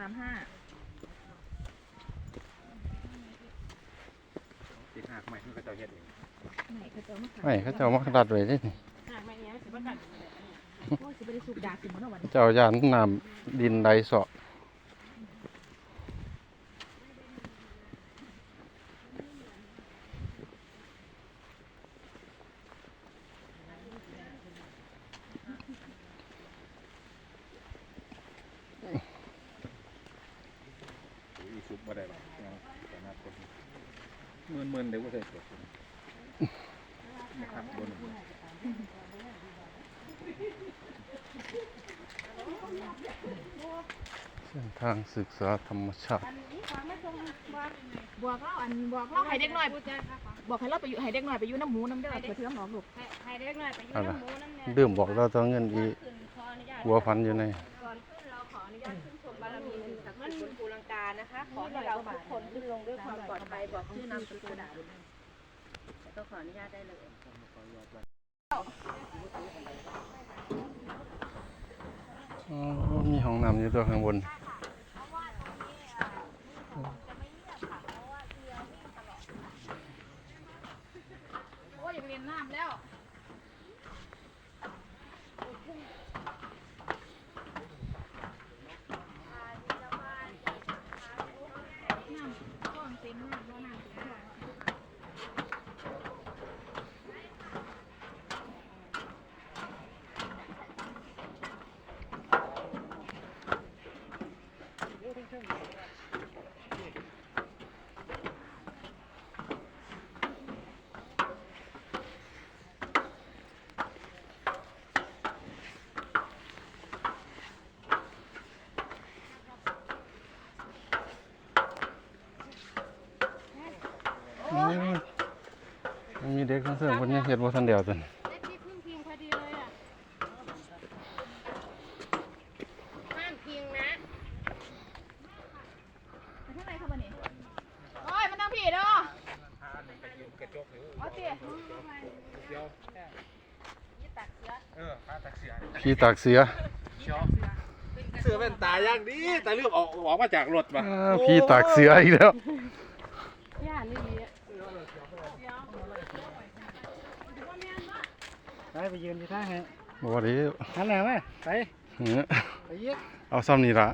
สามห้าติดหักใหม่ที่เขาเจ้าเฮ็ดเองไหนเขาจะเอามาขายไม่เขาเจ้ามาดัดไว้เด้นี่หากมาเนี้ยสิบ่กัดโอ้ยสิบ่ได้สูบยาสิบ่เนาะวันนี้เจ้ายานน้ำดินไดเสาะ อีซุปบ่ได้หรอกยังแต่น่าคน เมินๆเดี๋ยวก็ใส่เกิดนะครับบนเส้นทางศึกษาธรรมชาติอันนี้ฟังไม่ตรงบอกบอกเราอันบอกเราให้เด็กน้อยบอกให้เราไปอยู่ให้เด็กน้อยไปอยู่น้ำหมูน้ำเด้อเผื่อที่น้ำหนองลูกให้เด็กหน่อยไปยืเอามล่ะหมูนั่นเนี่ยดื่มบอกเราต้องเงินอีขึ้นขออนุญาตหัวพันอยู่ในก่อนขึ้นเราขออนุญาตขึ้น นภูลังกานะคะ ขอให้เราทุกคนขึ้นลงด้วยความปลอดภัยบอกชื่อนามสกุลแล้วก็ขออนุญาตได้เลย อ๋อมีห้องน้ำอยู่ตัวข้างบน โอ้ยอยากเรียนน้ำแล้ว น้ำก้อนเต็มน้ำแล้วน้ำเต็มแล้ว มันมีเด็กทั้งเสื่อคนยังเฮ็ดบ่ทันเดียวตันได้ที่พึ่งพิงพอดีเลยอะห้ามพิงนะไปทางไหนครับวันนี้โอ้ยมันนั่งผีเด้อเอาสิเออพาตักเสียพี่ตากเสือเสื้อเป็นตาย่างดีแต่เลือกออกออกมาจากรถมาอ้าพี่ตากเสืออีกแล้ว ย่านี่ดีอะ ไปไปยืนที่ท่าฮะบ่ได้หันหน้ามาไปเหือไปยิกเอาซ้ำนี่ละ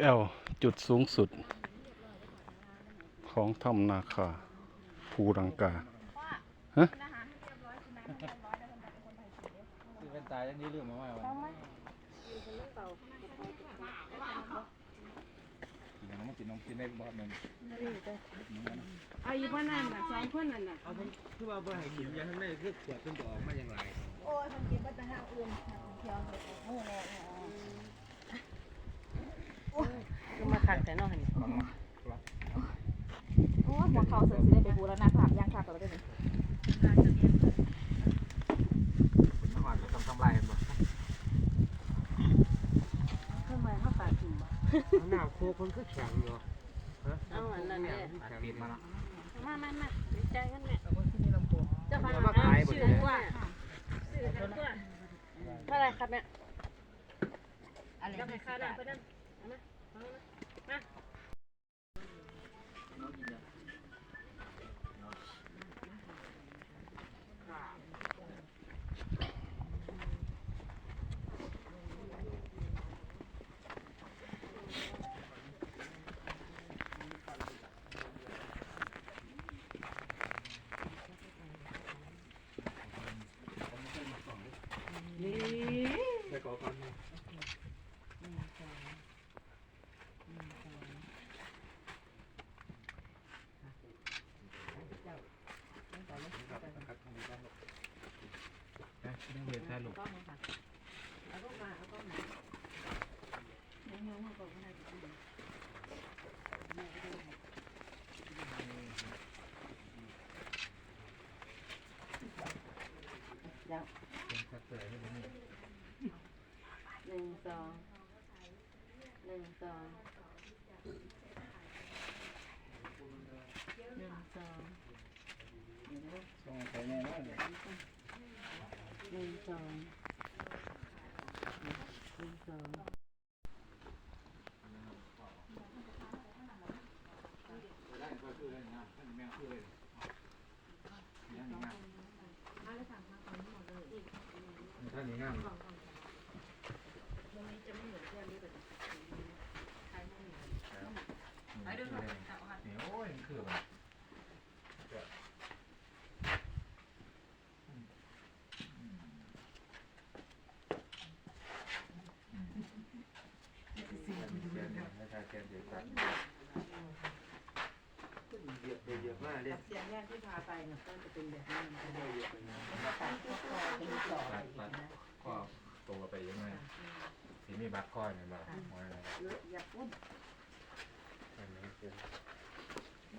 แอลจุดสูงสุด ของถ้ำนาคาภูรังกาฮะเป็นตาย่างนี้เรื่องมาว่าวันยังไม่กินน้องกินได้บ่หนึ่งเอาอยู่บ้านนั่นน่ะสองคนนั่นน่ะเอาผมคือว่าบ่ให้กินยาข้างในคือขวดเพิ่นจะออกมาอย่างไรโอ้ยมันกินมาแต่ทาอื่นเที่ยวหมูแน่ ก็มาขัดแต่นอกหันโอ้หัวเขาเสือสิได้ไปบูรณะภาพย่างภาพต่อไปได้ไหมหอดทำทำลายบ่ทำไมเขาปาดถิ่มบ่หน้าโคคนคือแข็งอยู่เอาอันนั้นเนี่ยปิดมาแล้วมามามาใจกันเอาคนที่นี่ลำโพงเจ้าพาแล้วมามาขายบ่ชื่อได้ว่าชื่อกันวเท่าไรครับเนี่ยอะไรจะให้ค่าได้เพื่อนเนี่ ไปขอค สองหนึ่งสองหนึ่งสองส่งไปแน่นอนเลยหนึ่งสองหนึ่งสอง ท่านนี้งามไปดูหน่อยนี่โอ้ยมันคือแบบแกนเดียวกัน เหยียบ ไปเหยียบเสียงแรกที่พาไปเนี่ยก็จะเป็นแบบนี้มันจะได้เยอะนะรัดรัดข้อตัวไปยังไงที่มีบัตรข้อเนี่ยบ้างเยอะอย่าพูดอันนี้คือ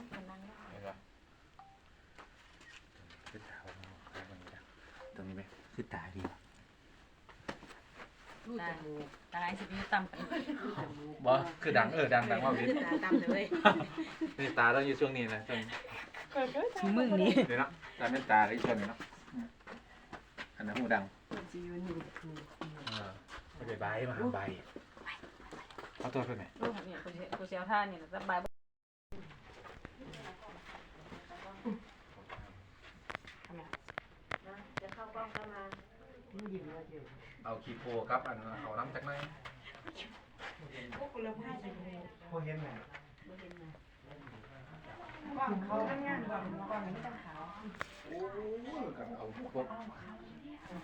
เห็นปะคือเท้าตรงนี้นะตรงนี้ไหมคือตาดีรูดจมูกตาสิบนิ้วต่ำบอคือดังเออดังดังว่าวิทตาดำเลยนี่ตาต้องอยู่ช่วงนี้นะช่วง มึงนี่นี่เนะตาเป็นตาแล้วอีกช่วงนี้เนาะอันนั้นหูดังจีวันนี้ถูกไม่ไปใบมาหาใบเอาตัวไปไหนลูกเนี่ยกูเสียวท่าเนี่ยจะเข้ากล้องเอาคีโปครับอันเอาน้ำจากไหนพวกเราให้สิพอเห็นไหม เห็เขาทำงานกล้องกล้องไม่ต้องขาวโอ้กับเอาพวก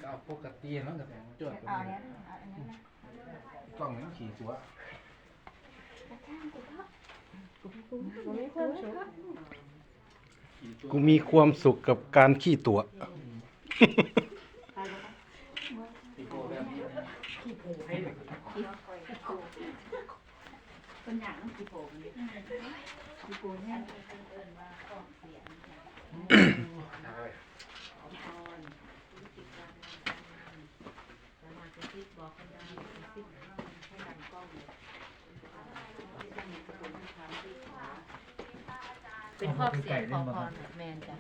เอาพวกกระเตียนมั้งกับจวดเอาเนี้ยเอาอันนี้นะกล้องนี้ขี่ตัวกูมีความสุขกับการขี้ตัวเป็นอย่างนั้นกี่โผล่เนี่ยกี่โผล่เนี่ยเอิญว่าข้อเสียง สมาธิบอกกันได้สิให้ดังกล้องเลย เป็นครอบเสียงขอพรแมนจ้ะ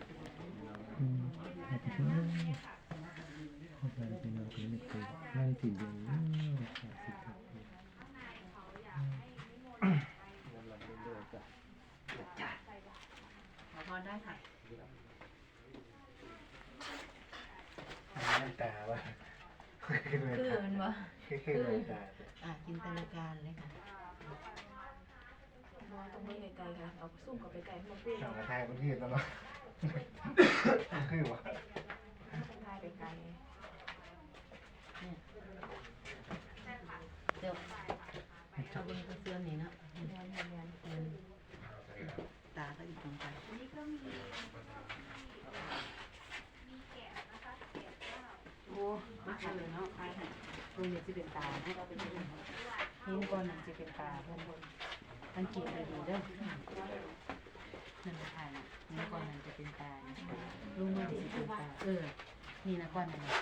ขอพรได้ค่ะน้ำตาวะคือมันบ่คือน้ำตา อะจินตนาการเลยค่ะ มองตรงนี้ไกลๆค่ะเอาซุ่มกับไปไกลให้มันพูดสั่งกระทายคนที่ตลอดคือวะทายไปไกลเดี๋ยวเอาเบนกระเสื้อนี่เนาะแมนแมนแมนเงินตาก็อยู่ตรงไปโอ้มาทำเลยเนาะใครตรงนี้จะเป็นตาให้เราเป็นหินก้อนนั้นจะเป็นตาเพื่อนบน สังเกตดีเด้อนั่นแหละค่ะนี่ก้อนนั้นจะเป็นตาลุงมันจะเป็นตาเออ นี่นะก้อนนั้นน่ะ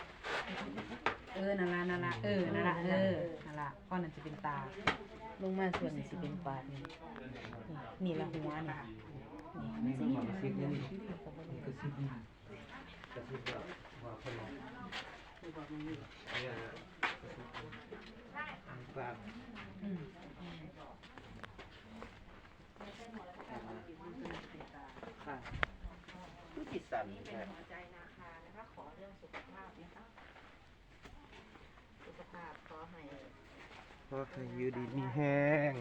เออนั่นละนั่นละเออนั่นละเออนั่นละก้อนนั้นจะเป็นตาลุงมาส่วนนี้สิเป็นปานี่นี่ละหัวนี่นี่นี่ก็มาคิดนี่ก็คิดนี่ก็คิดว่าว่าคนเราคือบอกมันนี่เนี่ยกราบอืม ค่ะผู้ติดสั่นนี่เป็นแค่หัวใจนาคานะคะขอเรื่องสุขภาพนะคะสุขภาพขอให้เพราะให้อยู่ดีมีแห้ง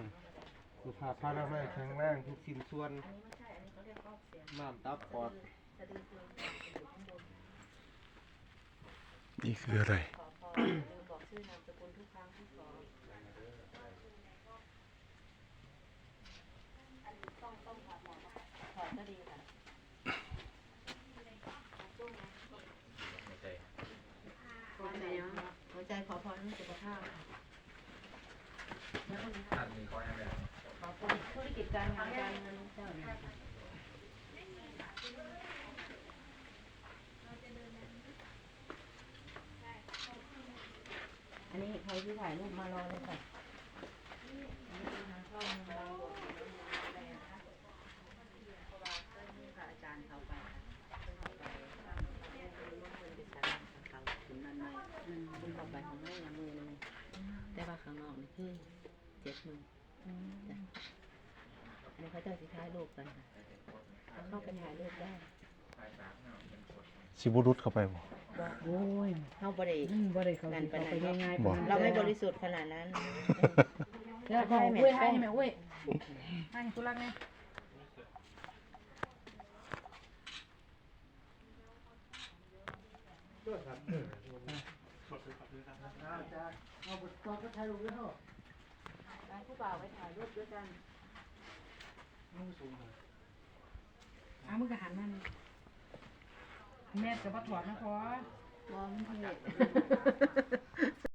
สุขภาพพระไม่แข็งแรงทุกสิ่งส่วนอันนี้ไม่ใช่อันนี้เขาเรียกรอบเสียงม้ามตับปอดสะดือเกินอยู่ข้างบนนี่คืออะไรขอพรลืมบอกชื่อนามสกุลทุกครั้งที่ขออันนี้ต้องต้องถอดหมดนะคะถอดก็ดีค่ะ ไม่ใช่หัวใจเนาะหัวใจขอพรเรื่องสุขภาพค่ะอันนี้ข้อยังไงขอพรธุรกิจการงานการเงินเจ้าเนี่ยอันนี้ใครที่ถ่ายรูปมารอเลยค่ะ จ้าสิถ่ายรูปกันค่ะเข้าไปถ่ายรูปได้สิบุรุษเข้าไปบ่ โอ้ยเข้าบ่ได้อืมบ่ได้เขาสิเข้าไปง่ายๆบ่ปนนั้นเราไม่บริสุทธิ์ขนาดนั้นเดี๋ยวขออุ้ยให้แม่อุ้ยให้ตุลักแม่ ผู้บ่าวไปถ่ายรูปด้วยกันเอามึงก็หันมานี่แม่จะมาถอดนะพอ มองเห็น